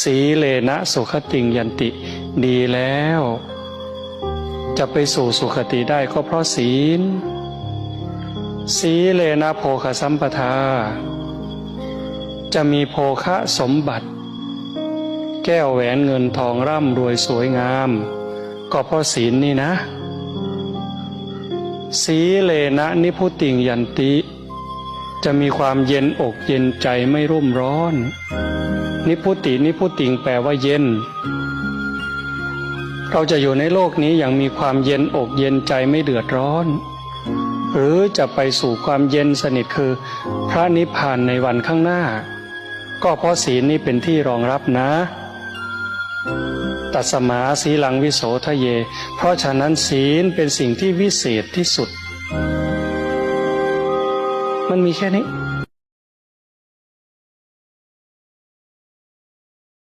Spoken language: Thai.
สีเลนะสุขติงยันติ ดีแล้ว จะไปสู่สุขติได้ก็เพราะศีล สีเลนะโภคสัมปทา จะมีโภคะสมบัติ แก้วแหวนเงินทองร่ำรวยสวยงาม ก็เพราะศีลนี่นะ สีเลนะนิพุติงยันติ จะมีความเย็นอกเย็นใจไม่รุ่มร้อน นิพุตินิพุติงแปลว่าเย็น เราจะอยู่ในโลกนี้อย่างมีความเย็นอกเย็นใจไม่เดือดร้อน หรือจะไปสู่ความเย็นสนิทคือ พระนิพพานในวันข้างหน้า ก็เพราะศีลนี้เป็นที่รองรับนะตัสมาสีลังวิโสทะเย เพราะฉะนั้นศีลเป็นสิ่งที่วิเศษที่สุด มันมีแค่นี้